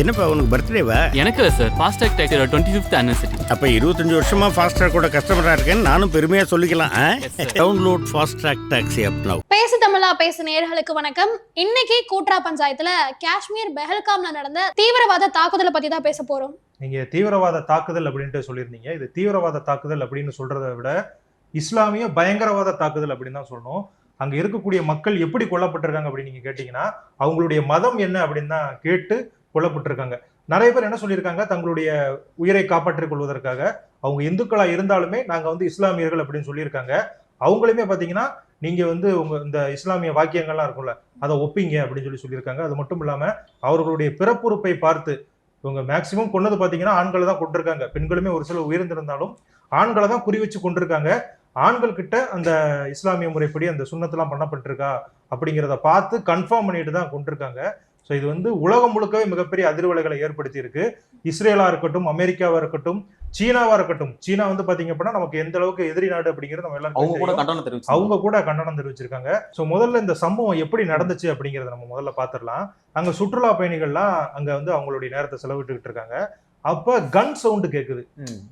என்னப்பா உனக்கு பர்த்டேவா எனக்கு இல்லை சார் ஃபாஸ்டாக் டேக்கரோட டுவெண்ட்டி ஃபிஃப்த் ஆனிவர்சரி அப்ப இருபத்தஞ்சு வருஷமா ஃபாஸ்ட்ராக் கூட கஸ்டமரா இருக்கேன்னு நானும் பெருமையா சொல்லிக்கலாம். Download Fastrack taxi app now பேசு தமிழா பேசு நேயர்களுக்கு வணக்கம். இன்னைக்கு கூட்ரா பஞ்சாயத்துல காஷ்மீர் பெஹல்காம்ல நடந்த தீவிரவாத தாக்குதலை பத்தி தான் பேச போறோம். நீங்க தீவிரவாத தாக்குதல் அப்படின்ட்டு சொல்லியிருந்தீங்க. இது தீவிரவாத தாக்குதல் அப்படின்னு சொல்றதை விட இஸ்லாமிய பயங்கரவாத தாக்குதல் அப்படின்னு தான் சொல்லணும். அங்க இருக்கக்கூடிய மக்கள் எப்படி கொல்லப்பட்டிருக்காங்க அப்படின்னு நீங்க கேட்டீங்கன்னா அவங்களுடைய மதம் என்ன அப்படின்னு தான் கேட்டு கொல்லப்பட்டிருக்காங்க. நிறைய பேர் என்ன சொல்லியிருக்காங்க? தங்களுடைய உயிரை காப்பாற்றிக் கொள்வதற்காக. அவங்க இந்துக்களா இருந்தாலுமே நாங்க வந்து இஸ்லாமியர்கள் அப்படின்னு சொல்லியிருக்காங்க. அவங்களுமே பாத்தீங்கன்னா நீங்க வந்து உங்க இந்த இஸ்லாமிய வாக்கியங்கள்லாம் இருக்கும்ல அதை ஒப்பிங்க அப்படின்னு சொல்லி சொல்லியிருக்காங்க. அது மட்டும் இல்லாம அவர்களுடைய பிறப்புறுப்பை பார்த்து இவங்க மேக்சிமம் கொன்னது பாத்தீங்கன்னா ஆண்களை தான் கொண்டிருக்காங்க பெண்களுமே ஒரு சில உயர்ந்திருந்தாலும் ஆண்களை தான் குறி வச்சு கொண்டிருக்காங்க ஆண்கள் கிட்ட அந்த இஸ்லாமிய முறைப்படி அந்த சுண்ணத்தெல்லாம் பண்ணப்பட்டிருக்கா? அப்படிங்கிறத பார்த்து கன்ஃபார்ம் பண்ணிட்டு தான் கொண்டிருக்காங்க ஸோ இது வந்து உலகம் முழுக்கவே மிகப்பெரிய அதிர்வலைகளை ஏற்படுத்தி இருக்கு இஸ்ரேலா இருக்கட்டும் அமெரிக்காவா இருக்கட்டும் சீனாவா இருக்கட்டும். சீனா வந்து பாத்தீங்க அப்படின்னா நமக்கு எந்த அளவுக்கு எதிரி நாடு அப்படிங்கிறது நம்ம அவங்க கூட எல்லாரும் கண்டனம் தெரிவிச்சு அவங்க கூட கண்டனம் தெரிவிச்சிருக்காங்க. ஸோ முதல்ல இந்த சம்பவம் எப்படி நடந்துச்சு அப்படிங்கறத நம்ம முதல்ல பார்த்துடலாம் அங்க சுற்றுலா பயணிகள்லாம் அங்க வந்து அவங்களுடைய நேரத்தை செலவிட்டுக்கிட்டு இருக்காங்க. அப்ப கன் சவுண்டு கேக்குது.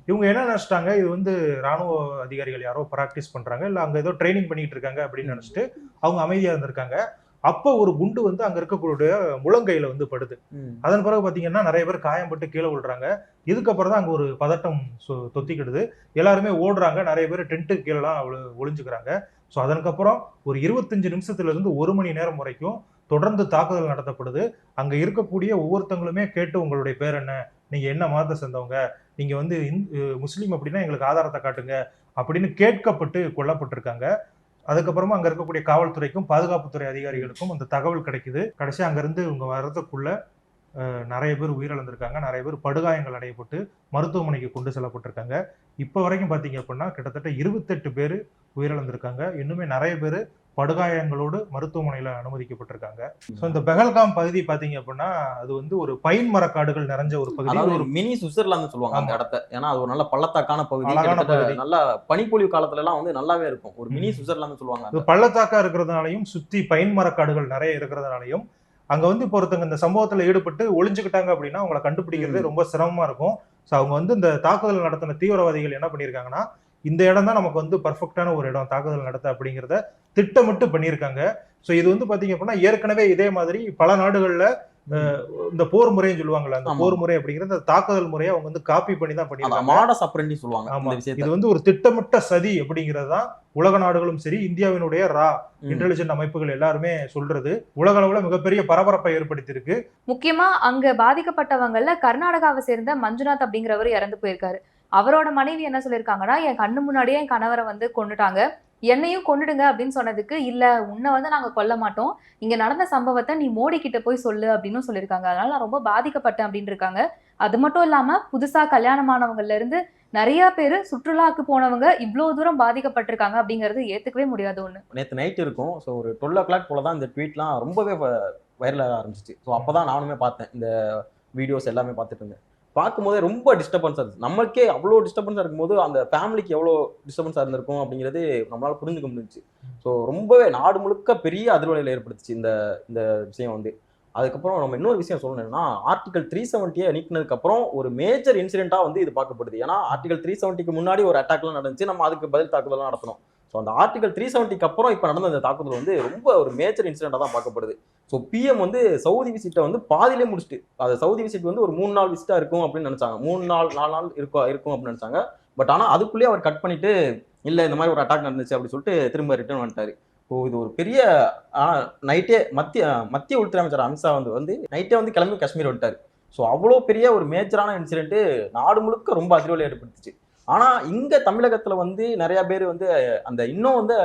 இவங்க என்ன நினைச்சிட்டாங்க? இது வந்து ராணுவ அதிகாரிகள் யாரோ பிராக்டிஸ் பண்றாங்க. இல்ல அங்க ஏதோ ட்ரைனிங் பண்ணிட்டு இருக்காங்க அப்படின்னு நினைச்சிட்டு அவங்க அமைதியா இருந்திருக்காங்க. அப்ப ஒரு குண்டு வந்து அங்க இருக்கக்கூடிய முழங்கையில வந்து படுது. அதன் பிறகு பாத்தீங்கன்னா நிறைய பேர் காயம்பட்டு கீழே விழுறாங்க. இதுக்கப்புறம் தான் அங்க ஒரு பதட்டம் தொத்திக்கிடுது. எல்லாருமே ஓடுறாங்க. நிறைய பேர் டென்ட்டு கீழெல்லாம் ஒளி- ஒளிஞ்சுக்கிறாங்க ஸோ அதற்கப்புறம் ஒரு இருபத்தஞ்சு நிமிஷத்துல இருந்து ஒரு மணி நேரம் வரைக்கும் தொடர்ந்து தாக்குதல் நடத்தப்படுது. அங்க இருக்கக்கூடிய ஒவ்வொருத்தங்களுமே கேட்டு உங்களுடைய பேர் என்ன? நீங்க என்ன மதத்தை சேர்ந்தவங்க? நீங்க வந்து முஸ்லீம் அப்படின்னா எங்களுக்கு ஆதாரத்தை காட்டுங்க. அப்படின்னு கேட்கப்பட்டு கொல்லப்பட்டிருக்காங்க. அதுக்கப்புறமா அங்க இருக்கக்கூடிய காவல்துறைக்கும் பாதுகாப்புத்துறை அதிகாரிகளுக்கும் அந்த தகவல் கிடைக்குது. கடைசி அங்கிருந்து இவங்க வர்றதுக்குள்ள நிறைய பேர் உயிரிழந்திருக்காங்க. நிறைய பேர் படுகாயங்கள் அடையப்பட்டு மருத்துவமனைக்கு கொண்டு செல்லப்பட்டிருக்காங்க. இப்போ வரைக்கும் பார்த்தீங்க அப்படின்னா கிட்டத்தட்ட இருபத்தெட்டு பேர் உயிரிழந்திருக்காங்க. இன்னுமே நிறைய பேர் படுகாயங்களோடு மருத்துவமனையில் அனுமதிக்கப்பட்டிருக்காங்க. ஸோ இந்த பெஹல்காம் பகுதி பார்த்தீங்க அப்படின்னா அது வந்து ஒரு பைன் மரக்காடுகள் நிறைஞ்ச ஒரு பகுதி. ஒரு மினி சுவிட்சர்லாந்து சொல்லுவாங்க அந்த. இடத்த. ஏன்னா அது ஒரு நல்ல பள்ளத்தாக்கான பகுதி. நல்ல பனிப்பொழிவு காலத்துல எல்லாம் வந்து நல்லாவே இருக்கும். ஒரு மினி. சுவிட்சர்லாந்து சொல்லுவாங்க இது பள்ளத்தாக்கா இருக்கிறதுனாலையும் சுத்தி பைன் மரக்காடுகள் நிறைய இருக்கிறதுனாலையும் அங்க வந்து இப்போ ஒருத்தங்க இந்த சம்பவத்துல ஈடுபட்டு ஒளிஞ்சுக்கிட்டாங்க அப்படின்னா அவங்கள கண்டுபிடிக்கிறதே ரொம்ப சிரமமா இருக்கும். ஸோ அவங்க வந்து இந்த தாக்குதல் நடத்தின தீவிரவாதிகள் என்ன பண்ணியிருக்காங்கன்னா இந்த இடம் தான் நமக்கு வந்து பர்ஃபெக்டான ஒரு இடம் தாக்குதல் நடத்த அப்படிங்கிறத திட்டமிட்டு பண்ணியிருக்காங்க. ஸோ இது வந்து பாத்தீங்க அப்படின்னா ஏற்கனவே இதே மாதிரி பல நாடுகள்ல இந்த போர் முறைன்னு சொல்லுவாங்கல்ல அந்த. போர் முறை அப்படிங்கிறது அந்த தாக்குதல் முறையை அவங்க வந்து காப்பி பண்ணி தான் அந்த பண்ணியிருக்காங்க. மாடஸ் அப்ரெண்டி சொல்லுவாங்க ஆமா. இது வந்து ஒரு திட்டமிட்ட சதி அப்படிங்கிறது தான் உலக நாடுகளும் சரி இந்தியாவினுடைய ரா. இன்டெலிஜென்ட் அமைப்புகள் எல்லாருமே சொல்றது. உலக அளவுல மிகப்பெரிய பரபரப்பை ஏற்படுத்தி இருக்கு முக்கியமா அங்க பாதிக்கப்பட்டவங்கல கர்நாடகாவை சேர்ந்த மஞ்சுநாத் அப்படிங்கிறவர் இறந்து போயிருக்காரு. அவரோட மனைவி என்ன சொல்லியிருக்காங்கன்னா என் கண்ணு முன்னாடியே என் கணவரை வந்து கொண்டுட்டாங்க என்னையும் கொன்னுடுங்க அப்படின்னு சொன்னதுக்கு இல்ல உன்னை வந்து நாங்க கொல்ல மாட்டோம். இங்க நடந்த சம்பவத்தை நீ மோடி கிட்ட போய் சொல்லு அப்படின்னு சொல்லியிருக்காங்க. அதனால நான் ரொம்ப பாதிக்கப்பட்டேன் அப்படின்னு இருக்காங்க அது மட்டும் இல்லாம புதுசா கல்யாணமானவங்கல இருந்து நிறைய பேர் சுற்றுலாக்கு போனவங்க இவ்வளவு தூரம் பாதிக்கப்பட்டிருக்காங்க அப்படிங்கிறது ஏத்துக்கவே முடியாத ஒண்ணு. நேற்று நைட் இருக்கும். ஸோ ஒரு டுவெல் ஓ கிளாக் போல தான் இந்த ட்வீட்லாம் ரொம்பவே வைரலாக ஆரம்பிச்சிச்சு. ஸோ அப்போ தான் நானுமே பார்த்தேன். இந்த வீடியோஸ் எல்லாமே பார்த்துட்டு இருந்தேன். பார்க்கும்போதே ரொம்ப டிஸ்டர்பன்ஸாக இருந்துச்சு. நம்மளுக்கே அவ்வளோ டிஸ்டர்பன்ஸாக இருக்கும்போது அந்த ஃபேமிலிக்கு எவ்வளோ டிஸ்டர்பன்ஸாக இருந்திருக்கும் அப்படிங்கிறது நம்மளால் புரிஞ்சுக்க முடிஞ்சுச்சு. ஸோ ரொம்பவே நாடு முழுக்க பெரிய அதிர்வலையில் ஏற்படுத்துச்சு இந்த இந்த விஷயம் வந்து. அதுக்கப்புறம் நம்ம இன்னொரு விஷயம் சொல்லணும்னா ஆர்டிகல் த்ரீ செவன்ட்டியை நீக்கினதுக்கப்புறம் ஒரு மேஜர் இன்சிடென்ட்டாக வந்து இது பார்க்கப்படுது. ஏன்னா ஆர்டிகல் த்ரீ செவன்ட்டிக்கு முன்னாடி ஒரு அட்டாக்லாம் நடந்துச்சு. நம்ம அதுக்கு பதில் தாக்குதலாம் நடத்தணும். ஸோ அந்த ஆர்டிகல் த்ரீ செவன்ட்டிக்கு அப்புறம் இப்போ நடந்த அந்த தாக்குதல் வந்து ரொம்ப ஒரு மேஜர் இன்சிடென்ட்டாக தான் பார்க்கப்படுது. ஸோ பிஎம் வந்து சவுதி விசிட்டை வந்து பாதியிலே முடிச்சுட்டு அது சவுதி விசிட் வந்து ஒரு மூணு நாள் விசிட்டாக இருக்கும் அப்படின்னு நினச்சாங்க. மூணு நாள் நாலு நாள் இருக்கும் இருக்கும் அப்படின்னு நினச்சாங்க. பட் ஆனால் அதுக்குள்ளேயே அவர் கட் பண்ணிட்டு இல்லை இந்த மாதிரி ஒரு அட்டாக் நடந்துச்சு அப்படின்னு சொல்லிட்டு திரும்ப ரிட்டர்ன் வந்துட்டார். ஸோ இது ஒரு பெரிய நைட்டே மத்திய மத்திய உள்துறை அமைச்சர் அமித்ஷா வந்து வந்து நைட்டே வந்து கிளம்பி காஷ்மீர் வந்துட்டார். ஸோ அவ்வளோ பெரிய ஒரு மேஜரான இன்சிடென்ட்டு நாடு முழுக்க ரொம்ப அதிர்வலை ஏற்படுத்துச்சு. ஆனா இங்க தமிழகத்துல வந்து நிறைய பேர் வந்து அந்த இன்னும் வந்து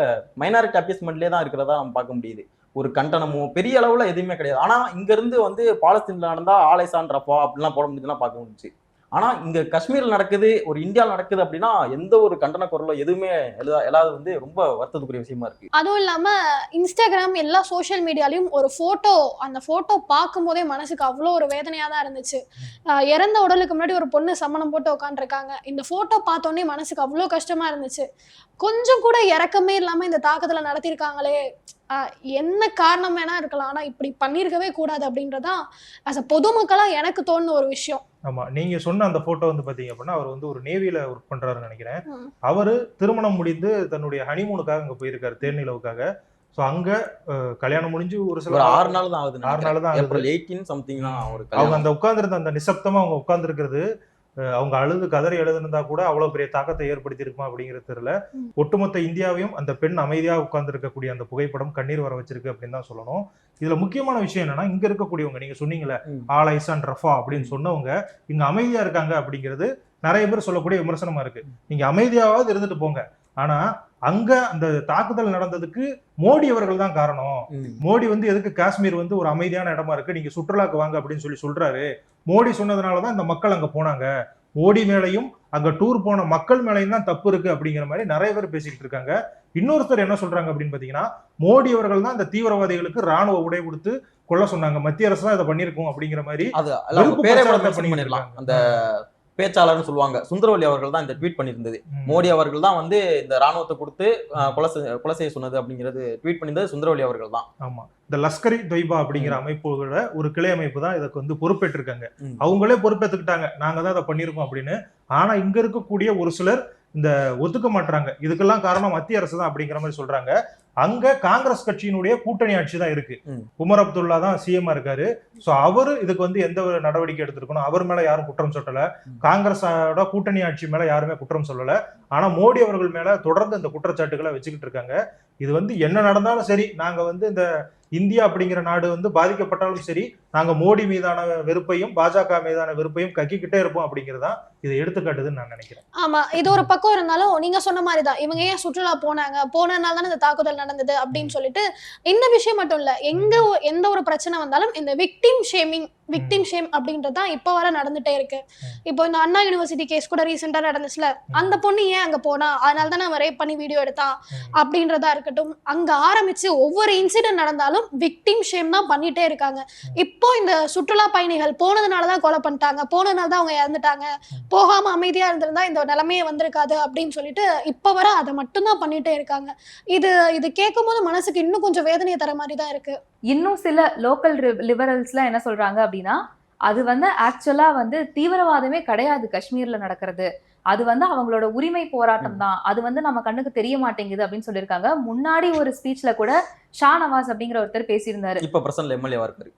மைனாரிட்டி அப்பியஸ்மெண்ட்லேயே தான் இருக்கிறதா நம்ம பார்க்க முடியுது. ஒரு கண்டனமோ பெரிய அளவுல எதுவுமே கிடையாது. ஆனா இங்க இருந்து வந்து பாலஸ்தீன்ல நடந்தா ஆலை சான்றப்பா அப்படிலாம் போட முடியுதுலாம் பார்க்க முடிஞ்சுச்சு. ஆனால் இங்கே காஷ்மீரில் நடக்குது ஒரு இந்தியாவில் நடக்குது அப்படின்னா எந்த ஒரு கண்டன குரலோ எதுவுமே எழுதா எல்லாது வந்து ரொம்ப வருத்தத்துக்குரிய விஷயமா இருக்கு. அதுவும் இல்லாம இன்ஸ்டாகிராம் எல்லா சோஷியல் மீடியாலையும் ஒரு போட்டோ அந்த போட்டோ பார்க்கும்போதே மனசுக்கு அவ்வளோ ஒரு வேதனையா தான் இருந்துச்சு இறந்த உடலுக்கு முன்னாடி ஒரு பொண்ணு சம்மணம் போட்டு உட்காந்துருக்காங்க இந்த போட்டோ பார்த்தோன்னே மனசுக்கு அவ்வளோ கஷ்டமா இருந்துச்சு. கொஞ்சம் கூட இறக்கமே இல்லாம இந்த தாக்கத்தில் நடத்தியிருக்காங்களே என்ன காரணம் வேணா இருக்கலாம் ஆனா இப்படி பண்ணியிருக்கவே கூடாது அப்படின்றதான் அஸ் அ பொதுமக்களா எனக்கு தோணுன ஒரு விஷயம் ஆமா நீங்க சொன்ன அந்த போட்டோ வந்து பாத்தீங்க அப்படின்னா அவர் வந்து ஒரு நேவியில ஒர்க் பண்றாருன்னு நினைக்கிறேன். அவரு திருமணம் முடிந்து தன்னுடைய ஹனிமூனுக்காக அங்க போயிருக்காரு தேர்நிலவுக்காக சோ அங்க அஹ், கல்யாணம் முடிஞ்சு ஒரு சில ஆறு நாள் தான் ஆகுது ஆறு நாள் தான் ஆகுது. ஏப்ரல் எயிட்டீன் சம்திங் தான் அவங்க. அந்த உட்கார்ந்திருந்த அந்த நிசப்தமா அவங்க உட்கார்ந்துருக்கிறது அவங்க அழுது கதறி எழுதுனதா கூட அவ்வளவு பெரிய தாக்கத்தை ஏற்படுத்தியிருக்குமா அப்படிங்கிறது தெரியல. ஒட்டுமொத்த இந்தியாவையும் அந்த பெண் அமைதியா உட்கார்ந்து இருக்கக்கூடிய அந்த புகைப்படம் கண்ணீர் வர வச்சிருக்கு அப்படின்னு தான் சொல்லணும். இதுல முக்கியமான விஷயம் என்னன்னா இங்க இருக்கக்கூடியவங்க நீங்க சொன்னீங்கல்ல ம். ஆல் ஐசான் ரஃபா அப்படின்னு சொன்னவங்க இங்க அமைதியா இருக்காங்க அப்படிங்கிறது நிறைய பேர் சொல்லக்கூடிய விமர்சனமா இருக்கு. நீங்க அமைதியாவது இருந்துட்டு போங்க. ஆனா அங்க அந்த தாக்குதல் நடந்ததுக்கு மோடி அவர்கள் தான் காரணம். மோடி வந்து எதுக்கு காஷ்மீர் வந்து ஒரு அமைதியான இடமா இருக்கு நீங்க சுற்றுலாக்கு வாங்க அப்படின்னு சொல்லி சொல்றாரு. மோடி சொன்னதுனால தான் இந்த மக்கள் அங்க போனாங்க. மோடி மேலையும் அங்க டூர் போன மக்கள் மேலையும் தான் தப்பு இருக்கு அப்படிங்கிற மாதிரி நிறைய பேர் பேசிக்கிட்டு இருக்காங்க. இன்னொருத்தர் என்ன சொல்றாங்க அப்படின்னு பாத்தீங்கன்னா மோடி அவர்கள் தான் இந்த தீவிரவாதிகளுக்கு ராணுவ உடை கொடுத்து கொல்ல சொன்னாங்க. மத்திய அரசு தான் இதை பண்ணிருக்கோம் அப்படிங்கிற மாதிரி. அந்த பேச்சாளர்னு சொல்லுவாங்க. சுந்தரவல்லி அவர்கள் தான் இந்த ட்வீட் பண்ணியிருந்தது. மோடி அவர்கள் தான் வந்து இந்த ராணுவத்தை கொடுத்து கொலை கொலை செய்ய சொன்னது அப்படிங்கிறது ட்வீட் பண்ணியிருந்தது சுந்தரவல்லி அவர்கள் தான். ஆமா. இந்த லஷ்கரி தொய்பா அப்படிங்கிற அமைப்புகளோட ஒரு கிளை அமைப்பு தான் இதுக்கு வந்து பொறுப்பேற்றிருக்காங்க. அவங்களே பொறுப்பேற்றுக்கிட்டாங்க நாங்க தான் அதை பண்ணியிருக்கோம் அப்படின்னு. ஆனா இங்க இருக்கக்கூடிய ஒரு சிலர் இந்த ஒத்துக்க மாட்டாங்க இதுக்கெல்லாம் காரணம் மத்திய அரசு தான் அப்படிங்கிற மாதிரி சொல்றாங்க. அங்க காங்கிரஸ் கட்சியினுடைய கூட்டணி ஆட்சி தான் இருக்கு. உமர் அப்துல்லா தான் சிஎம் இருக்காரு. சோ அவரு இதுக்கு வந்து எந்த ஒரு நடவடிக்கை எடுத்திருக்கணும்? அவர் மேல யாரும் குற்றம் சொல்லல. காங்கிரஸோட கூட்டணி ஆட்சி மேல யாருமே குற்றம் சொல்லல. ஆனா மோடி அவர்கள் மேல தொடர்ந்து இந்த குற்றச்சாட்டுகளை வச்சுக்கிட்டு இருக்காங்க. இது வந்து என்ன நடந்தாலும் சரி நாங்க வந்து இந்த இந்தியா அப்படிங்கிற நாடு வந்து பாதிக்கப்பட்டாலும் சரி நாங்க மோடி மீதான வெறுப்பையும் பாஜக மீதான வெறுப்பையும் கக்கிக்கிட்டே இருப்போம் அப்படிங்கறதா இதை எடுத்துக்காட்டுதுன்னு நான் நினைக்கிறேன். ஆமா இது ஒரு பக்கம் இருந்தாலும் நீங்க சொன்ன மாதிரி தான் இவங்க ஏன் சுற்றுலா போனாங்க? போனதுனால தானே இந்த தாக்குதல் நடந்தது அப்படின்னு சொல்லிட்டு இந்த விஷயம் மட்டும் இல்ல எங்க எந்த ஒரு பிரச்சனை வந்தாலும் இந்த விக்டிம் ஷேமிங் விக்டிம் ஷேம் அப்படின்றது தான் இப்போ வர நடந்துட்டே இருக்கு. இப்போ இந்த அண்ணா யூனிவர்சிட்டி கேஸ் கூட ரீசெண்டா நடந்துச்சுல அந்த பொண்ணு ஏன் அங்க போனா? அதனால தானே அவன் ரேப் பண்ணி வீடியோ எடுத்தான் அப்படின்றதா இருக்கட்டும் அங்க ஆரம்பிச்சு ஒவ்வொரு இன்சிடென்ட் நடந்தாலும் விக்டிம் ஷேம் தான் பண்ணிட்டே இருக்காங்க. இப்போ இந்த சுற்றுலா பயணிகள் போனதுனால தான் கொலை பண்ணிட்டாங்க போனதுனால தான் அவங்க இறந்துட்டாங்க. போகாம அமைதியா இருந்திருந்தா இந்த நிலைமையே வந்திருக்காது அப்படின்னு சொல்லிட்டு இப்ப வர அதை மட்டும்தான் பண்ணிட்டே இருக்காங்க. இது இது கேட்கும் போது மனசுக்கு இன்னும் கொஞ்சம் வேதனையை தர மாதிரி தான் இருக்கு. இன்னும் சில லோக்கல் லிபரல்ஸ்லாம் என்ன சொல்றாங்க அப்படின்னா அது வந்து ஆக்சுவலா வந்து தீவிரவாதமே கிடையாது காஷ்மீர்ல நடக்கிறது. அது வந்து அவங்களோட உரிமை போராட்டம் தான். அது வந்து நம்ம கண்ணுக்கு தெரிய மாட்டேங்குது அப்படின்னு சொல்லியிருக்காங்க. முன்னாடி ஒரு ஸ்பீச்ல கூட ஷா நவாஸ் அப்படிங்கிற ஒருத்தர் பேசியிருந்தாரு. இப்ப பிரசன்ட்ல எம்எல்ஏவா இருக்காரு.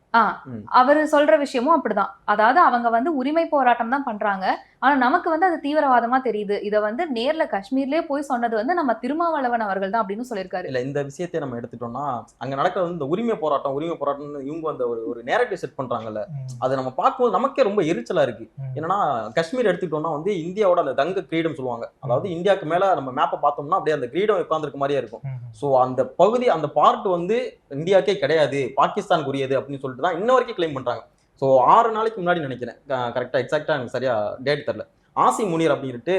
அவர் சொல்ற விஷயமும் அப்படிதான். அதாவது அவங்க வந்து உரிமை போராட்டம் தான் பண்றாங்க. ஆனா நமக்கு வந்து அது தீவிரவாதமா தெரியுது. இத வந்து நேர்ல காஷ்மீர்லயே போய் சொன்னது வந்து நம்ம திருமாவளவன் அவர்கள் தான் அப்படின்னு சொல்லியிருக்காரு. இல்ல இந்த விஷயத்தை நம்ம எடுத்துட்டோம்னா அங்க நடக்கிறது வந்து இந்த உரிமை போராட்டம் உரிமை போராட்டம்னு இவங்க அந்த ஒரு ஒரு நேரட்டிவ் செட் பண்றாங்கல்ல அதை நம்ம பார்க்கும்போது நமக்கே ரொம்ப எரிச்சலா இருக்கு. என்னன்னா காஷ்மீர் எடுத்துக்கிட்டோம்னா வந்து இந்தியாவோட அந்த தங்க கிரீடம் சொல்லுவாங்க. அதாவது இந்தியாவுக்கு மேல நம்ம மேப்பை பார்த்தோம்னா அப்படியே அந்த கிரீடம் உட்கார்ந்திருக்க மாதிரியே இருக்கும். ஸோ அந்த பகுதி அந்த பார்ட் வந்து இந்தியாக்கே கிடையாது பாகிஸ்தானுக்கு உரியது அப்படின்னு சொல்லிட்டு தான் இன்ன வரைக்கும் கிளைம் பண்ணுறாங்க ஸோ ஆறு நாளைக்கு முன்னாடி நினைக்கிறேன். கரெக்டாக எக்ஸாக்டாக எனக்கு சரியா டேட் தெரில ஆசி முனீர் அப்படின்ட்டு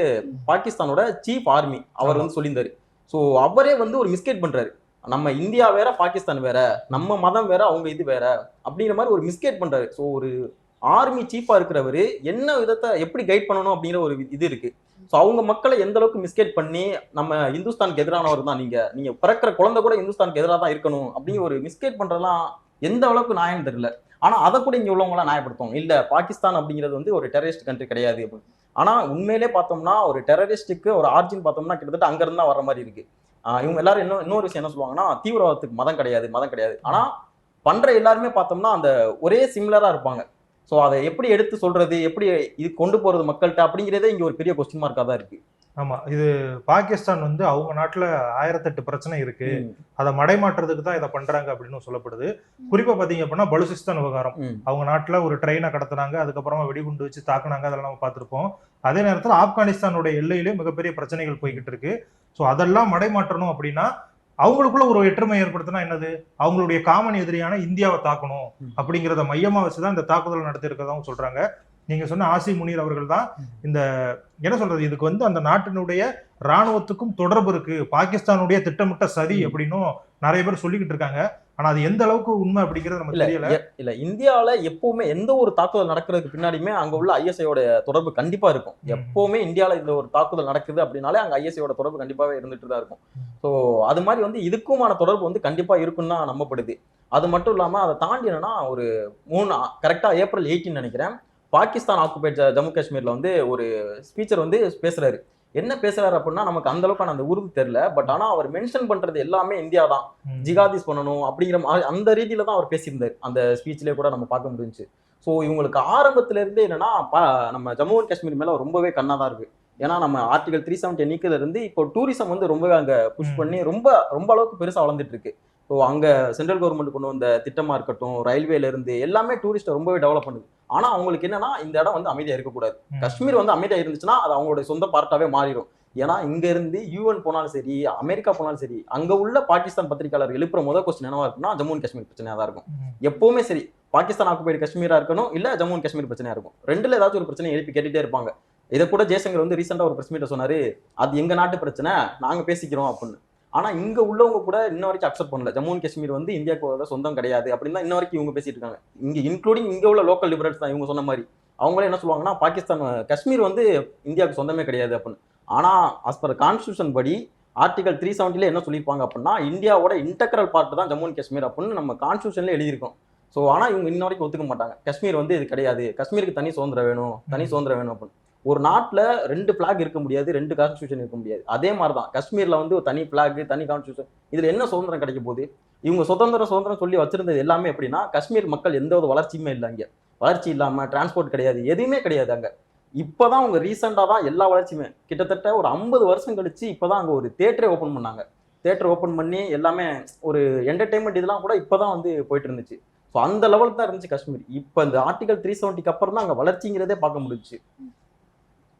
பாகிஸ்தானோட சீஃப் ஆர்மி அவர் வந்து சொல்லியிருந்தாரு. ஸோ அவரே வந்து ஒரு மிஸ்கேட் பண்றாரு. நம்ம இந்தியா வேற பாகிஸ்தான் வேற நம்ம மதம் வேற அவங்க இது வேற அப்படிங்கிற மாதிரி ஒரு மிஸ்கேட் பண்றாரு. ஸோ ஒரு ஆர்மி சீஃபாக இருக்கிறவர் என்ன விதத்தை எப்படி கைட் பண்ணணும் அப்படிங்கிற ஒரு இது இருக்கு. ஸோ அவங்க மக்களை எந்த அளவுக்கு மிஸ்கேட் பண்ணி நம்ம இந்துஸ்தானுக்கு எதிரானவர் தான் நீங்க. நீங்க பிறக்கிற குழந்தை கூட இந்துஸ்தானுக்கு எதிராக தான் இருக்கணும் அப்படிங்கிற ஒரு மிஸ்கேட் பண்றதெல்லாம் எந்த அளவுக்கு நியாயம் தெரியல. ஆனா அதை கூட இங்க உள்ளவங்களாம் நியாயப்படுத்தும் இல்ல. பாகிஸ்தான் அப்படிங்கிறது வந்து ஒரு டெரரிஸ்ட் கண்ட்ரி கிடையாது. அப்படின்னு ஆனா உண்மையிலே பார்த்தோம்னா ஒரு டெரரிஸ்டுக்கு ஒரு ஆர்ஜின் பார்த்தோம்னா கிட்டத்தட்ட அங்கிருந்து தான் வர மாதிரி இருக்கு. இவங்க எல்லாரும் இன்னும் இன்னொரு விஷயம் என்ன சொல்லுவாங்கன்னா தீவிரவாதத்துக்கு மதம் கிடையாது மதம் கிடையாது. ஆனா பண்ற எல்லாருமே பார்த்தோம்னா அந்த ஒரே சிமிலரா இருப்பாங்க. ஸோ அதை எப்படி எடுத்து சொல்றது? எப்படி இது கொண்டு போறது மக்கள்கிட்ட? அப்படிங்கிறதே இங்க ஒரு பெரிய கொஸ்டின் மார்க்கா தான் இருக்கு. ஆமா. இது பாகிஸ்தான் வந்து அவங்க நாட்டுல ஆயிரத்தெட்டு பிரச்சனை இருக்கு. அதை மடைமாற்றுறதுக்கு தான் இதை பண்றாங்க அப்படின்னு சொல்லப்படுது. குறிப்பா பாத்தீங்க அப்படின்னா பலுசிஸ்தான் விவகாரம். அவங்க நாட்டுல ஒரு ட்ரெயினை கடத்துனாங்க. அதுக்கப்புறமா வெடிகுண்டு வச்சு தாக்குனாங்க. அதெல்லாம் நம்ம பார்த்திருப்போம். அதே நேரத்துல ஆப்கானிஸ்தானுடைய எல்லையிலே மிகப்பெரிய பிரச்சனைகள் போய்கிட்டு இருக்கு. ஸோ அதெல்லாம் மடைமாற்றணும் அப்படின்னா அவங்களுக்குள்ள ஒரு ஒற்றுமை ஏற்படுத்தினா என்னது? அவங்களுடைய காமன் எதிரியான இந்தியாவை தாக்கணும். அப்படிங்கிறத மையமா வச்சுதான் இந்த தாக்குதல் நடத்தி இருக்கிறதாவும் சொல்றாங்க. நீங்க சொன்ன ஆசி முனீர் அவர்கள் தான் இந்த என்ன சொல்றது? இதுக்கு வந்து அந்த நாட்டினுடைய ராணுவத்துக்கும் தொடர்பு இருக்கு. பாகிஸ்தானுடைய திட்டமிட்ட சதி அப்படின்னும் நிறைய பேர் சொல்லிக்கிட்டு இருக்காங்க. ஆனா அது எந்த அளவுக்கு உண்மை அப்படிங்கிறது நமக்கு தெரியல. இல்ல இந்தியால எப்பவுமே எந்த ஒரு தாக்குதல் நடக்கிறதுக்கு பின்னாடியுமே அங்க உள்ள ஐஎஸ்ஐயோட தொடர்பு கண்டிப்பா இருக்கும். எப்பவுமே இந்தியால இந்த ஒரு தாக்குதல் நடக்குது அப்படின்னாலே அங்க ஐஎஸ்ஐயோட தொடர்பு கண்டிப்பாவே இருந்துட்டு தான் இருக்கும். ஸோ அது மாதிரி வந்து இதுக்குமான தொடர்பு வந்து கண்டிப்பா இருக்குன்னு தான் நம்பப்படுது. அது மட்டும் இல்லாம அதை தாண்டி என்னன்னா ஒரு மூணு கரெக்டா ஏப்ரல் எயிட்டீன் நினைக்கிறேன். பாகிஸ்தான் ஆக்குபைட் ஜம்மு காஷ்மீர்ல வந்து ஒரு ஸ்பீச்சர் வந்து பேசுறாரு. என்ன பேசுறாரு அப்படின்னா நமக்கு அந்த அளவுக்கான அந்த உருது தெரியல. பட் ஆனா அவர் மென்ஷன் பண்றது எல்லாமே இந்தியா தான். ஜிகாதிஸ் பண்ணணும் அப்படிங்கிற அந்த ரீதியில தான் அவர் பேசியிருந்தார். அந்த ஸ்பீச்லேயே கூட நம்ம பார்க்க முடிஞ்சுச்சு. ஸோ இவங்களுக்கு ஆரம்பத்துல இருந்தே என்னன்னா நம்ம ஜம்மு அண்ட் காஷ்மீர் மேல ரொம்பவே கண்ணா தான் இருக்கு. ஏன்னா நம்ம ஆர்டிகல் த்ரீ செவன்டி நீக்கல இருந்து இப்போ டூரிசம் வந்து ரொம்பவே அங்க புஷ். பண்ணி ரொம்ப ரொம்ப அளவுக்கு பெருசா வளர்ந்துட்டு இருக்கு. ஸோ அங்க சென்ட்ரல் கவர்மெண்ட் கொண்டு வந்த திட்டமா இருக்கட்டும் ரயில்வேல இருந்து எல்லாமே டூரிஸ்ட்டை ரொம்பவே டெவலப் பண்ணுது. ஆனா அவங்களுக்கு என்னன்னா இந்த இடம் வந்து அமைதியா இருக்கக்கூடாது. காஷ்மீர் வந்து அமைதியா இருந்துச்சுன்னா அது அவங்களுடைய சொந்த பார்ட்டாவே மாறிடும். ஏன்னா இங்க இருந்து யூஎன் போனாலும் சரி அமெரிக்கா போனாலும் சரி அங்க உள்ள பாகிஸ்தான் பத்திரிகையாளர் எழுப்புற முதல் கொஸ்டின் என்னவா இருக்குன்னா ஜம்மு அண்ட் காஷ்மீர் பிரச்சனையா தான் இருக்கும். எப்பவுமே சரி பாகிஸ்தான் ஆக்குபைடு காஷ்மீரா இருக்கணும் இல்ல ஜம்மு அண்ட் காஷ்மீர் பிரச்சனையா இருக்கும். ரெண்டுல ஏதாச்சும் ஒரு பிரச்சனை எழுப்பி கேட்டுட்டே இருப்பாங்க. இதை கூட ஜெய்சங்கர் வந்து ரீசெண்டா ஒரு பிரஸ் மீட்ல சொன்னாரு அது எங்க நாட்டு பிரச்சனை நாங்க பேசிக்கிறோம் அப்படின்னு. ஆனால் இங்கே உள்ளவங்க கூட இன்ன வரைக்கும் அக்செப்ட் பண்ணல. ஜம்மு அண்ட் காஷ்மீர் வந்து இந்தியாவுக்கு சொந்தம் கிடையாது. அப்படின்னு தான் இன்ன வரைக்கும் இவங்க பேசிட்டு இருக்காங்க. இங்கே இன்க்ளூடிங் இங்கே உள்ள லோக்கல் லிபரல்ஸ் தான் இவங்க சொன்ன மாதிரி. அவங்களே என்ன சொல்லுவாங்கன்னா பாகிஸ்தான் காஷ்மீர் வந்து இந்தியாவுக்கு சொந்தமே கிடையாது அப்படின்னு. ஆனால் அஸ் பர் கான்ஸ்டியூஷன் படி ஆர்டிகல் த்ரீ செவன்ட்டில என்ன சொல்லியிருப்பாங்க அப்படின்னா இந்தியாவோட இன்டெக்ரல் பார்ட் தான் ஜம்மு அண்ட் காஷ்மீர் அப்படின்னு நம்ம கான்ஸ்டியூஷன்ல எழுதியிருக்கோம். ஸோ ஆனால் இவங்க இன்ன வரைக்கும் ஒத்துக்க மாட்டாங்க. காஷ்மீர் வந்து இது கிடையாது. காஷ்மீருக்கு தனி சுதந்திரம் வேணும். தனி சுதந்திரம் வேணும் அப்படின்னு. ஒரு நாட்டில் ரெண்டு ஃப்ளாக் இருக்க முடியாது ரெண்டு கான்ஸ்டியூஷன் இருக்க முடியாது. அதே மாதிரி தான் காஷ்மீரில் வந்து ஒரு தனி பிளாக் தனி கான்ஸ்டியூஷன் இதில் என்ன சுதந்திரம் கிடைக்க போகுது? இவங்க சுதந்திரம் சுதந்திரம் சொல்லி வச்சிருந்தது எல்லாமே எப்படின்னா காஷ்மீர் மக்கள் எந்த ஒரு வளர்ச்சியுமே இல்லை அங்கே. வளர்ச்சி இல்லாமல் டிரான்ஸ்போர்ட் கிடையாது எதுவுமே கிடையாது அங்கே. இப்போ தான் அவங்க ரீசெண்டாக தான் எல்லா வளர்ச்சியுமே. கிட்டத்தட்ட ஒரு ஐம்பது வருஷம் கழிச்சு இப்பதான் அங்கே ஒரு தேட்டரே ஓப்பன் பண்ணாங்க. தேட்டர் ஓப்பன் பண்ணி எல்லாமே ஒரு என்டர்டெயின்மெண்ட் இதெல்லாம் கூட இப்போ தான் வந்து போயிட்டு இருந்துச்சு. ஸோ அந்த லெவலுக்கு தான் இருந்துச்சு காஷ்மீர். இப்போ இந்த ஆர்டிகல் த்ரீ செவன்ட்டிக்கு அப்புறம் தான் அங்கே வளர்ச்சிங்கிறதே பார்க்க முடிஞ்சுச்சு.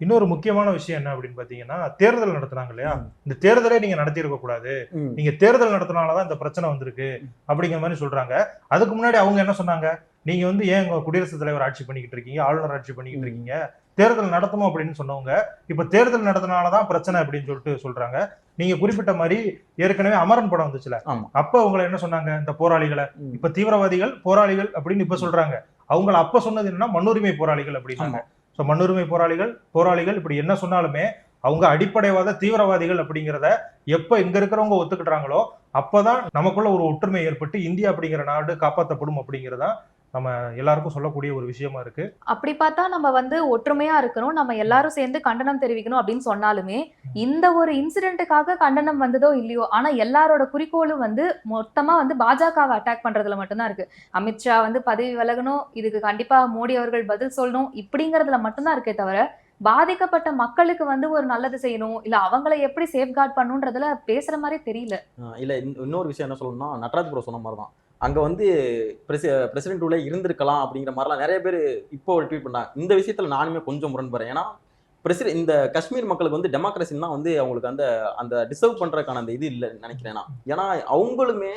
இன்னொரு முக்கியமான விஷயம் என்ன அப்படின்னு பாத்தீங்கன்னா தேர்தல் நடத்துனாங்க இல்லையா. இந்த தேர்தலே நீங்க நடத்தி இருக்க கூடாது. நீங்க தேர்தல் நடத்தினாலதான் இந்த பிரச்சனை வந்திருக்கு அப்படிங்கிற மாதிரி சொல்றாங்க. அதுக்கு முன்னாடி அவங்க என்ன சொன்னாங்க? நீங்க வந்து ஏன் உங்க குடியரசுத் தலைவர் ஆட்சி பண்ணிக்கிட்டு இருக்கீங்க? ஆளுநர் ஆட்சி பண்ணிக்கிட்டு. இருக்கீங்க? தேர்தல் நடத்தணும் அப்படின்னு சொன்னவங்க இப்ப தேர்தல் நடத்தினாலதான் பிரச்சனை அப்படின்னு சொல்லிட்டு சொல்றாங்க. நீங்க குறிப்பிட்ட மாதிரி ஏற்கனவே அமரன் படம் வந்துச்சுல. அப்ப அவங்களை என்ன சொன்னாங்க இந்த போராளிகளை. இப்ப தீவிரவாதிகள் போராளிகள் அப்படின்னு இப்ப சொல்றாங்க. அவங்கள அப்ப சொன்னது என்னன்னா மண்ணுரிமை போராளிகள் அப்படின்னாங்க. ஸோ மண்ணுரிமை போராளிகள் போராளிகள் இப்படி என்ன சொன்னாலுமே அவங்க அடிப்படைவாத தீவிரவாதிகள் அப்படிங்கிறத எப்போ இங்கே இருக்கிறவங்க ஒத்துக்கிட்டாங்களோ அப்போதான் நமக்குள்ள ஒரு ஒற்றுமை ஏற்பட்டு இந்தியா அப்படிங்கிற நாடு காப்பாற்றப்படும் அப்படிங்கிறதா நம்ம எல்லாருக்கும் சொல்லக்கூடிய ஒரு விஷயமா இருக்கு. அப்படி பார்த்தா நம்ம வந்து ஒற்றுமையா இருக்கணும் நம்ம எல்லாரும் சேர்ந்து கண்டனம் தெரிவிக்கணும் அப்படின்னு சொன்னாலுமே இந்த ஒரு இன்சிடென்ட்டுக்காக கண்டனம் வந்ததோ இல்லையோ ஆனா எல்லாரோட குறிக்கோளும் வந்து மொத்தமா வந்து பாஜகவை அட்டாக் பண்றதுல மட்டும்தான் இருக்கு. அமித்ஷா வந்து பதவி விலகணும் இதுக்கு கண்டிப்பா மோடி அவர்கள் பதில் சொல்லணும் இப்படிங்கறதுல மட்டும்தான் இருக்கே தவிர பாதிக்கப்பட்ட மக்களுக்கு வந்து ஒரு நல்லது செய்யணும் இல்ல அவங்கள எப்படி சேஃப்கார்ட் பண்ணுன்றதுல பேசுற மாதிரி தெரியல. இல்ல இன்னொரு விஷயம் என்ன சொல்லணும்னா நட்ராஜ் ப்ரோ சொன்ன மாதிரி தான் அங்க வந்து பிரசிடென்ட் உள்ள இருந்திருக்கலாம் அப்படிங்கிற மாதிரிலாம் நிறைய பேர் இப்போ ட்வீட் பண்ணாங்க. இந்த விஷயத்துல நானுமே கொஞ்சம் முரண்படுறேன். ஏன்னா பிரசிடென்ட் இந்த காஷ்மீர் மக்களுக்கு வந்து டெமோக்ரஸின்னு தான் வந்து அவங்களுக்கு அந்த அந்த டிசர்வ் பண்றதுக்கான அந்த இது இல்லைன்னு நினைக்கிறேன் நான். ஏன்னா அவங்களுமே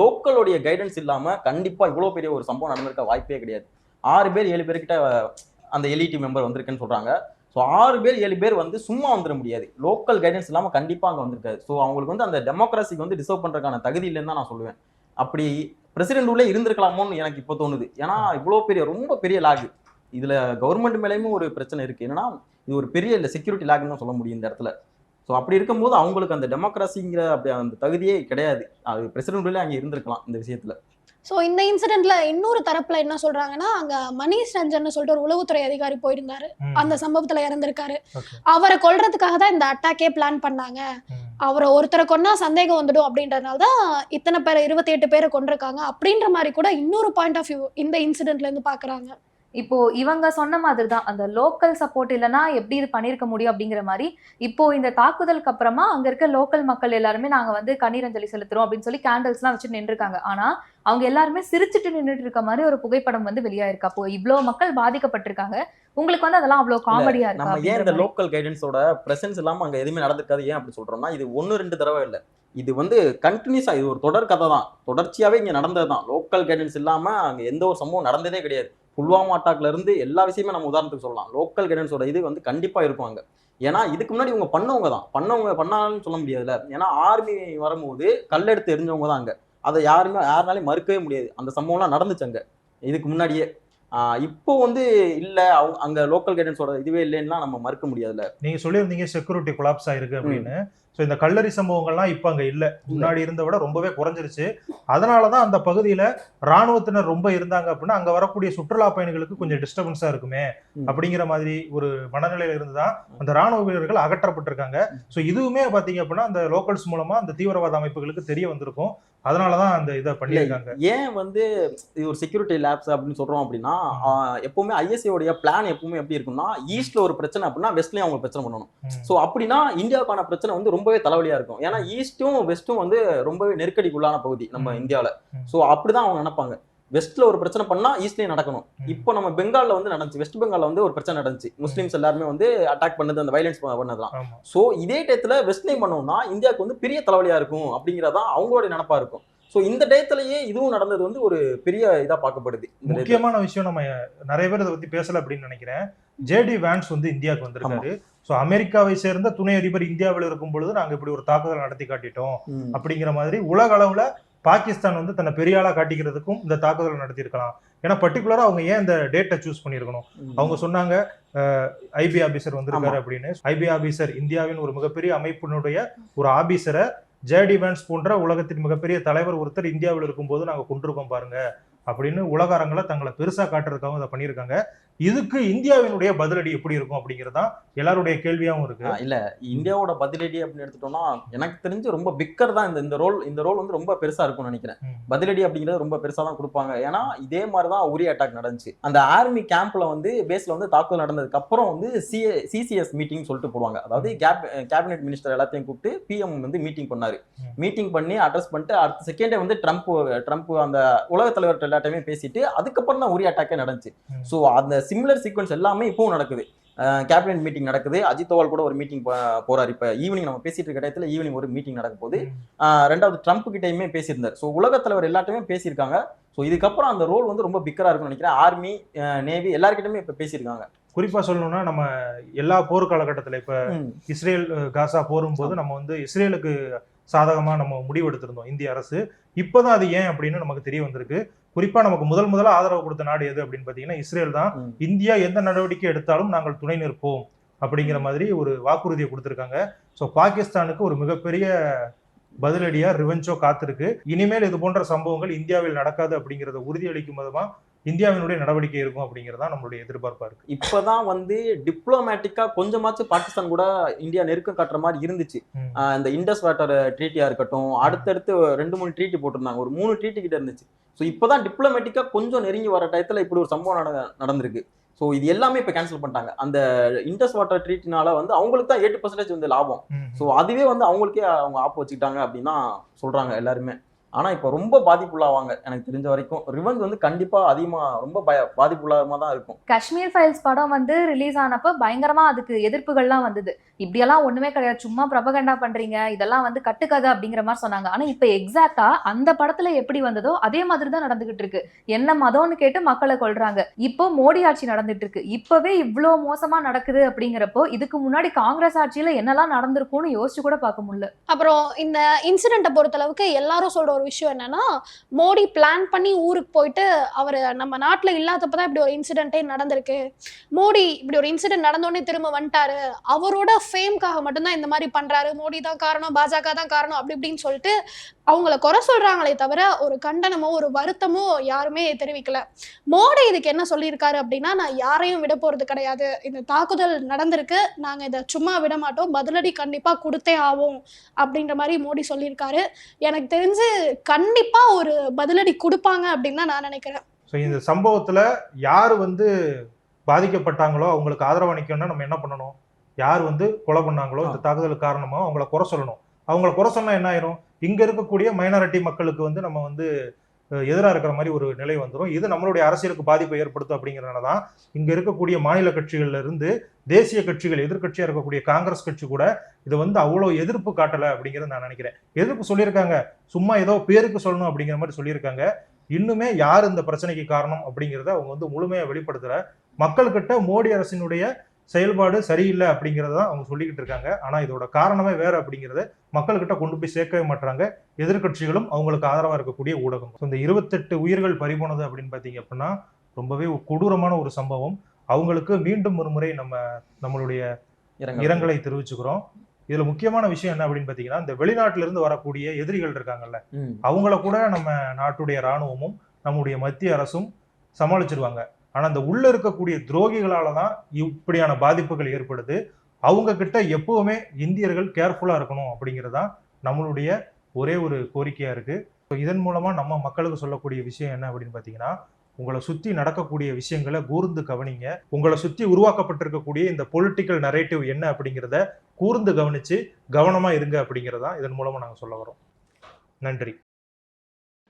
லோக்கலுடைய கைடன்ஸ் இல்லாம கண்டிப்பா இவ்வளவு பெரிய ஒரு சம்பவம் நடந்திருக்க வாய்ப்பே கிடையாது. ஆறு பேர் ஏழு பேர்கிட்ட அந்த எல்இடி மெம்பர் வந்திருக்குன்னு சொல்றாங்க. ஸோ ஆறு பேர் ஏழு பேர் வந்து சும்மா வந்துட முடியாது. லோக்கல் கைடன்ஸ் இல்லாமல் கண்டிப்பாக அங்கே வந்திருக்காது. ஸோ அவங்களுக்கு வந்து அந்த டெமோக்ரஸிக்கு வந்து டிசர்வ் பண்ணுறதுக்கான தகுதி இல்லைன்னு தான் நான் சொல்லுவேன். அப்படி பிரசிடென்ட் உள்ளே இருந்திருக்கலாமோன்னு எனக்கு இப்போ தோணுது. ஏன்னா இவ்வளோ பெரிய ரொம்ப பெரிய லாகு இதில் கவர்மெண்ட் மேலேயுமே ஒரு பிரச்சனை இருக்குது என்னன்னா இது ஒரு பெரிய இல்லை செக்யூரிட்டி லாக்னு சொல்ல முடியும் இந்த இடத்துல. ஸோ அப்படி இருக்கும்போது அவங்களுக்கு அந்த டெமோக்ரஸிங்கிற அப்படி அந்த தகுதியே கிடையாது. அது பிரசிடென்ட் அங்கே இருந்திருக்கலாம் இந்த விஷயத்தில். ஸோ இந்த இன்சிடென்ட்ல இன்னொரு தரப்புல என்ன சொல்றாங்கன்னா அங்க மணிஷ் ரஞ்சன் சொல்லிட்டு ஒரு உளவுத்துறை அதிகாரி போயிருந்தாரு. அந்த சம்பவத்துல இறந்திருக்காரு. அவரை கொல்றதுக்காக தான் இந்த அட்டாக்கே பிளான் பண்ணாங்க. அவரை ஒருத்தரை கொன்னா சந்தேகம் வந்துடும் அப்படின்றதுனால தான் இத்தனை பேரை இருபத்தி எட்டு பேரை கொண்டிருக்காங்க அப்படின்ற மாதிரி கூட இன்னொரு பாயிண்ட் ஆஃப் வியூ இந்த இன்சிடென்ட்ல இருந்து பாக்குறாங்க. இப்போ இவங்க சொன்ன மாதிரி தான் அந்த லோக்கல் சப்போர்ட் இல்லைன்னா எப்படி இது பண்ணிருக்க முடியும் அப்படிங்கிற மாதிரி இப்போ இந்த தாக்குதலுக்கு அப்புறமா அங்க இருக்க லோக்கல் மக்கள் எல்லாருமே நாங்க வந்து கண்ணீர் அஞ்சலி செலுத்துறோம் அப்படின்னு சொல்லி கேண்டில்ஸ் எல்லாம் வச்சு நின்றுருக்காங்க. ஆனா அவங்க எல்லாருமே சிரிச்சிட்டு நின்றுட்டு இருக்க மாதிரி ஒரு புகைப்படம் வந்து வெளியாயிருக்கு. அப்போ இவ்வளவு மக்கள் பாதிக்கப்பட்டிருக்காங்க. உங்களுக்கு வந்து அதெல்லாம் அவ்வளவு காமெடியா இருக்கா நம்ம ஏன் இந்த. லோக்கல் கைடன்ஸோட பிரசன்ஸ் இல்லாம அங்க எதுவுமே நடந்திருக்காது? ஏன் அப்படி சொல்றோம்னா இது ஒன்னு ரெண்டு தடவை இல்ல. இது வந்து கண்டினியூஸா இது ஒரு தொடர் கதை தான் தொடர்ச்சியாவே இங்க நடந்தது தான் லோக்கல் கைடன்ஸ் இல்லாம அங்க எந்த ஒரு சம்பவம் நடந்ததே கிடையாது. புல்வாமா அட்டாக்ல இருந்து எல்லா விஷயமே நம்ம உதாரணத்துக்கு சொல்லலாம். லோக்கல் கைடன்ஸோட இது வந்து கண்டிப்பா இருக்கும் அங்க. ஏன்னா இதுக்கு முன்னாடி இவங்க பண்ணவங்க தான். பண்ணவங்க பண்ணாலும் சொல்ல முடியாதுல்ல. ஏன்னா ஆர்மி வரும்போது கல்லெடுத்து எரிஞ்சவங்க தான் அங்க. அதை யாருமே யாருனாலையும் மறுக்கவே முடியாது. அந்த சம்பவம்லாம் நடந்துச்சு அங்க. இதுக்கு முன்னாடியே. இப்போ வந்து இல்ல. அவங்க அங்க லோக்கல் கைடன்ஸோட இதுவே இல்லைன்னா நம்ம மறுக்க முடியாதுல்ல. நீங்க சொல்லியிருந்தீங்க செக்யூரிட்டி கொலாப்ஸ் ஆயிருக்கு அப்படின்னு. ஸோ இந்த கல்லறி சம்பவங்கள்லாம் இப்போ அங்க இல்ல. முன்னாடி இருந்த விட ரொம்பவே குறைஞ்சிருச்சு. அதனாலதான் அந்த பகுதியில ராணுவத்தினர் ரொம்ப இருந்தாங்க அப்படின்னா அங்க வரக்கூடிய சுற்றுலா பயணிகளுக்கு கொஞ்சம் டிஸ்டர்பன்ஸா இருக்குமே. அப்படிங்கிற மாதிரி ஒரு மனநிலையில இருந்துதான் அந்த ராணுவ வீரர்கள் அகற்றப்பட்டிருக்காங்க. ஸோ இதுவுமே பாத்தீங்க அப்படின்னா அந்த லோக்கல்ஸ் மூலமா அந்த தீவிரவாத அமைப்புகளுக்கு தெரிய வந்திருக்கும். அதனாலதான் அந்த இதை பண்ணியிருக்காங்க. ஏன் வந்து இது ஒரு செக்யூரிட்டி லேப்ஸ் அப்படின்னு சொல்றோம் அப்படின்னா எப்பவுமே ஐஎஸ்சி உடைய பிளான் எப்பவுமே எப்படி இருக்கும்னா ஈஸ்ட்ல ஒரு பிரச்சனை அப்படின்னா வெஸ்ட்லயும் அவங்க பிரச்சனை பண்ணணும். சோ அப்படின்னா இந்தியாவுக்கான பிரச்சனை வந்து ரொம்பவே தலைவலியா இருக்கும். ஏன்னா ஈஸ்டும் வெஸ்ட்டும் வந்து ரொம்பவே நெருக்கடிக்குள்ளான பகுதி நம்ம ம். சோ அப்படிதான் அவங்க நினைப்பாங்க. வெஸ்ட்ல ஒரு பிரச்சனை பண்ணா ஈஸ்ட்லயும் நடக்கணும். இப்போ நம்ம பெங்கால்ல வந்து நடந்துச்சு. வெஸ்ட் பெங்கால்ல வந்து ஒரு பிரச்சனை நடந்துச்சு. முஸ்லிம்ஸ் எல்லாருமே வந்து அட்டாக் பண்ணது அந்த வைலன்ஸ் பண்ணதுலாம் ஆமா. சோ இதே டயத்துல வெஸ்ட்லையும் பண்ணோம்னா இந்தியாவுக்கு வந்து பெரிய தலைவலியா இருக்கும் அப்படிங்கறதான் அவங்களுடைய நினப்பா இருக்கும். சோ இந்த டயத்துலயே இதுவும் நடந்தது வந்து ஒரு பெரிய இதா பார்க்கப்படுது. முக்கியமான விஷயம் நம்ம நிறைய பேர் இதை பத்தி பேசல அப்படின்னு நினைக்கிறேன். ஜேடி வேன்ஸ் வந்து இந்தியாவுக்கு வந்திருக்காரு. ஸோ அமெரிக்காவை சேர்ந்த துணை அதிபர் இந்தியாவில் இருக்கும் பொழுது நாங்க இப்படி ஒரு தாக்குதல் நடத்தி காட்டிட்டோம். அப்படிங்கிற மாதிரி உலக அளவுல பாகிஸ்தான் வந்து தன்னை பெரிய ஆளா காட்டிக்கிறதுக்கும் இந்த தாக்குதல் நடத்தியிருக்கலாம். ஏன்னா பர்டிகுலரா அவங்க ஏன் இந்த டேட்டை சூஸ் பண்ணியிருக்கணும். அவங்க சொன்னாங்க ஐபி ஆபீசர் வந்திருக்காரு அப்படின்னு. ஐபி ஆபீசர் இந்தியாவின் ஒரு மிகப்பெரிய அமைப்பினுடைய ஒரு ஆபீசரை ஜேடி வேன்ஸ் போன்ற உலகத்தின் மிகப்பெரிய தலைவர் ஒருத்தர் இந்தியாவில் இருக்கும்போது நாங்க கொண்டிருக்கோம் பாருங்க அப்படின்னு உலக அரங்கில் தங்களை பெருசா காட்டுறதுக்காக இதை பண்ணியிருக்காங்க. இதுக்கு இந்தியாவினுடைய பதிலடி எப்படி இருக்கும் அப்படிங்கிறது எல்லாருடைய கேள்வியாவும் இருக்கு. இல்ல இந்தியாவோட பதிலடி அப்படின்னு எடுத்துட்டோம்னா எனக்கு தெரிஞ்சு ரொம்ப பிக்கர் தான் இந்த இந்த ரோல் இந்த ரோல் வந்து ரொம்ப பெருசா இருக்கும்னு நினைக்கிறேன். பதிலடி அப்படிங்கிறது ரொம்ப பெருசா தான் கொடுப்பாங்க. ஏன்னா இதே மாதிரி தான் உரி அட்டாக் நடந்துச்சு. அந்த ஆர்மி கேம்ப்ல வந்து பேஸ்ல வந்து தாக்குதல் நடந்ததுக்கு அப்புறம் வந்து சிசிஎஸ் மீட்டிங் சொல்லிட்டு போடுவாங்க. அதாவது கேபினெட் மினிஸ்டர் எல்லாத்தையும் கூப்பிட்டு பிஎம் வந்து மீட்டிங் பண்ணாரு. மீட்டிங் பண்ணி அட்ரஸ் பண்ணிட்டு அடுத்த செகண்டே வந்து ட்ரம்ப் ட்ரம்ப் அந்த உலக தலைவர்கிட்ட எல்லாத்தையுமே பேசிட்டு அதுக்கப்புறம் தான் உரி அட்டாக்கே நடந்துச்சு. ஸோ அந்த சிமிலர் சீக்வன்ஸ் எல்லாமே இப்பவும் நடக்குது. கேபினெட் மீட்டிங் நடக்குது. அஜித் தோவால் கூட ஒரு மீட்டிங் போறாரு. இப்ப ஈவினிங் நம்ம பேசிட்டு இருக்க டயத்துல ஈவினிங் ஒரு மீட்டிங் நடக்க. ஆஹ் ரெண்டாவது ட்ரம்ப் கிட்டயுமே பேசியிருந்தார். ஸோ உலக தலைவர் எல்லாத்தையுமே பேசியிருக்காங்க. ஸோ இதுக்கப்புறம் அந்த ரோல் வந்து ரொம்ப பிக்கரா இருக்கும்னு நினைக்கிறேன். ஆர்மி நேவி எல்லாருக்கிட்டுமே இப்ப பேசியிருக்காங்க. குறிப்பா சொல்லணும்னா நம்ம எல்லா போர் காலகட்டத்துல இப்ப. இஸ்ரேல் காசா போரும் போது நம்ம வந்து இஸ்ரேலுக்கு சாதகமா நம்ம முடிவெடுத்திருந்தோம் இந்திய அரசு. இப்போதான் அது ஏன் அப்படின்னு நமக்கு தெரிய வந்திருக்கு. குறிப்பா நமக்கு முதல் முதல்ல ஆதரவு கொடுத்த நாடு எது அப்படின்னு பாத்தீங்கன்னா இஸ்ரேல் தான். இந்தியா எந்த நடவடிக்கை எடுத்தாலும் நாங்கள் துணை நிற்போம் அப்படிங்கிற மாதிரி ஒரு வாக்குறுதியை கொடுத்திருக்காங்க. ஸோ பாகிஸ்தானுக்கு ஒரு மிகப்பெரிய பதிலடியா ரிவெஞ்சோ காத்திருக்கு. இனிமேல் இது போன்ற சம்பவங்கள் இந்தியாவில் நடக்காது அப்படிங்கறத உறுதியளிக்கும் விதமா இந்தியாவினுடைய நடவடிக்கை இருக்கும் அப்படிங்கறதா நம்மளுடைய எதிர்பார்ப்பா இருக்கு. இப்பதான் வந்து டிப்ளமேட்டிக்கா கொஞ்சமாச்சும் பாகிஸ்தான் கூட இந்தியா நெருக்கம் காட்டுற மாதிரி இருந்துச்சு. இந்த இண்டஸ் வாட்டர் ட்ரீட்டியா இருக்கட்டும் அடுத்தடுத்து ரெண்டு மூணு ட்ரீட்டி போட்டிருந்தாங்க. ஒரு மூணு ட்ரீட்டி கிட்ட இருந்துச்சு. ஸோ இப்பதான் டிப்ளமேட்டிக்கா கொஞ்சம் நெருங்கி வர டயத்துல இப்படி ஒரு சம்பவம் நட- நடந்திருக்கு. ஸோ இது எல்லாமே இப்போ கேன்சல் பண்ணிட்டாங்க. அந்த இண்டஸ் வாட்டர் ட்ரீட்னால வந்து அவங்களுக்கு தான் எயிட் பர்சன்டேஜ் வந்து லாபம். ஸோ அதுவே வந்து அவங்களுக்கே அவங்க ஆப்பு வச்சுக்கிட்டாங்க அப்படின்னு சொல்றாங்க எல்லாருமே. ஆனா இப்போ ரொம்ப பாதிப்புள்ளாவாங்க. எனக்கு தெரிஞ்ச வரைக்கும். ரிவெஞ்ச் வந்து கண்டிப்பா அதிகமா ரொம்ப பய பாதிப்புள்ளாம தான் இருக்கும். காஷ்மீர் ஃபைல்ஸ் படம் வந்து ரிலீஸ் ஆனப்ப பயங்கரமா அதுக்கு எதிர்ப்புகள்லாம் வந்தது. இப்படியெல்லாம் ஒண்ணுமே கிடையாது. சும்மா பிரபகண்டா பண்றீங்க. இதெல்லாம் வந்து கட்டுக்கதை அப்படிங்கிற மாதிரி சொன்னாங்க. ஆனா இப்ப எக்ஸாக்டா அந்த படத்துல எப்படி வந்ததோ அதே மாதிரி தான் நடந்துகிட்டு இருக்கு. என்ன மதம்னு கேட்டு மக்களை கொல்றாங்க. இப்போ மோடி ஆட்சி நடந்துட்டு இருக்கு. இப்பவே இவ்ளோ மோசமா நடக்குது அப்படிங்கிறப்போ இதுக்கு முன்னாடி காங்கிரஸ் ஆட்சியில என்னெல்லாம் நடந்திருக்கும்னு யோசிச்சு கூட பார்க்க முடியல. அப்புறம் இந்த இன்சிடென்ட்டை பொறுத்தளவுக்கு எல்லாரும் சொல்ற ஒரு விஷயம் என்னன்னா மோடி பிளான் பண்ணி ஊருக்கு போயிட்டு அவர் நம்ம நாட்டில் இல்லாதப்பதான் இப்படி ஒரு இன்சிடென்ட்டே நடந்திருக்கு. மோடி இப்படி ஒரு இன்சிடென்ட் நடந்தோடனே திரும்ப வந்துட்டாரு. அவரோட ஃபேம்காக மட்டும்தான் இந்த மாதிரி பண்றாரு. மோடி தான் காரணம் பாஜக தான் காரணம் அப்படி இப்படின்னு சொல்லிட்டு அவங்கள குறை சொல்றாங்களே தவிர ஒரு கண்டனமோ ஒரு வருத்தமோ யாருமே தெரிவிக்கல. மோடி இதுக்கு என்ன சொல்லியிருக்காரு அப்படின்னா நான் யாரையும் விட போறது கிடையாது. இந்த தாக்குதல் நடந்திருக்கு. நாங்கள் இதை சும்மா விட மாட்டோம். பதிலடி கண்டிப்பாக கொடுத்தே ஆவோம். அப்படின்ற மாதிரி மோடி சொல்லியிருக்காரு. எனக்கு தெரிஞ்சு கண்டிப்பா ஒரு பதிலடி கொடுப்பாங்க அப்படின்னு தான் நான் நினைக்கிறேன். ஸோ இந்த சம்பவத்துல யார் வந்து பாதிக்கப்பட்டாங்களோ அவங்களுக்கு ஆதரவு அளிக்கணும்னா நம்ம என்ன பண்ணணும்? யார் வந்து கொலை பண்ணாங்களோ இந்த தாக்குதலுக்கு காரணமாக அவங்கள குறை சொல்லணும். அவங்கள குறை சொன்னால் என்ன ஆயிரும்? இங்க இருக்கக்கூடிய மைனாரிட்டி மக்களுக்கு வந்து நம்ம வந்து எதிராக இருக்கிற மாதிரி ஒரு நிலை வந்துடும் இது நம்மளுடைய அரசியலுக்கு பாதிப்பை ஏற்படுத்தும் அப்படிங்கிறனால தான் இங்கே இருக்கக்கூடிய மாநில கட்சிகள்ல இருந்து தேசிய கட்சிகள் எதிர்கட்சியாக இருக்கக்கூடிய காங்கிரஸ் கட்சி கூட இதை வந்து அவ்வளோ எதிர்ப்பு காட்டலை அப்படிங்கிறத நான் நினைக்கிறேன். எதிர்ப்பு சொல்லியிருக்காங்க? சும்மா ஏதோ பேருக்கு சொல்லணும் அப்படிங்கிற மாதிரி சொல்லியிருக்காங்க. இன்னுமே யார் இந்த பிரச்சனைக்கு காரணம் அப்படிங்கிறத அவங்க வந்து முழுமையாக வெளிப்படுத்துகிற மக்கள்கிட்ட மோடி அரசினுடைய செயல்பாடு சரியில்லை அப்படிங்கிறத தான் அவங்க சொல்லிக்கிட்டு இருக்காங்க. ஆனா இதோட காரணமே வேற அப்படிங்கிறத மக்கள்கிட்ட கொண்டு போய் சேர்க்கவே மாட்டாங்க எதிர்க்கட்சிகளும் அவங்களுக்கு ஆதரவா இருக்கக்கூடிய ஊடகம் So, இந்த இருபத்தெட்டு உயிர்கள் பறிபோனது அப்படின்னு பாத்தீங்க அப்படின்னா ரொம்பவே கொடூரமான ஒரு சம்பவம். அவங்களுக்கு மீண்டும் ஒரு முறை நம்ம நம்மளுடைய இரங்கல். தெரிவிச்சுக்கிறோம். இதுல முக்கியமான விஷயம் என்ன அப்படின்னு பாத்தீங்கன்னா இந்த வெளிநாட்டுல இருந்து வரக்கூடிய எதிரிகள் இருக்காங்கல்ல. அவங்கள கூட நம்ம நாட்டுடைய ராணுவமும் நம்முடைய மத்திய அரசும் சமாளிச்சிருவாங்க. ஆனால் அந்த உள்ளே இருக்கக்கூடிய துரோகிகளால தான் இப்படியான பாதிப்புகள் ஏற்படுது. அவங்க கிட்ட எப்பவுமே இந்தியர்கள் கேர்ஃபுல்லாக இருக்கணும் அப்படிங்கறதா நம்மளுடைய ஒரே ஒரு கோரிக்கையாக இருக்குது ஸோ இதன் மூலமாக நம்ம மக்களுக்கு சொல்லக்கூடிய விஷயம் என்ன அப்படின்னு பார்த்தீங்கன்னா உங்களை சுற்றி நடக்கக்கூடிய விஷயங்களை கூர்ந்து கவனிங்க. உங்களை சுற்றி உருவாக்கப்பட்டிருக்கக்கூடிய இந்த பொலிட்டிக்கல் நரேட்டிவ் என்ன அப்படிங்கிறத கூர்ந்து கவனித்து கவனமாக இருங்க அப்படிங்கிறதான் இதன் மூலமாக நாங்கள் சொல்ல வரோம் நன்றி.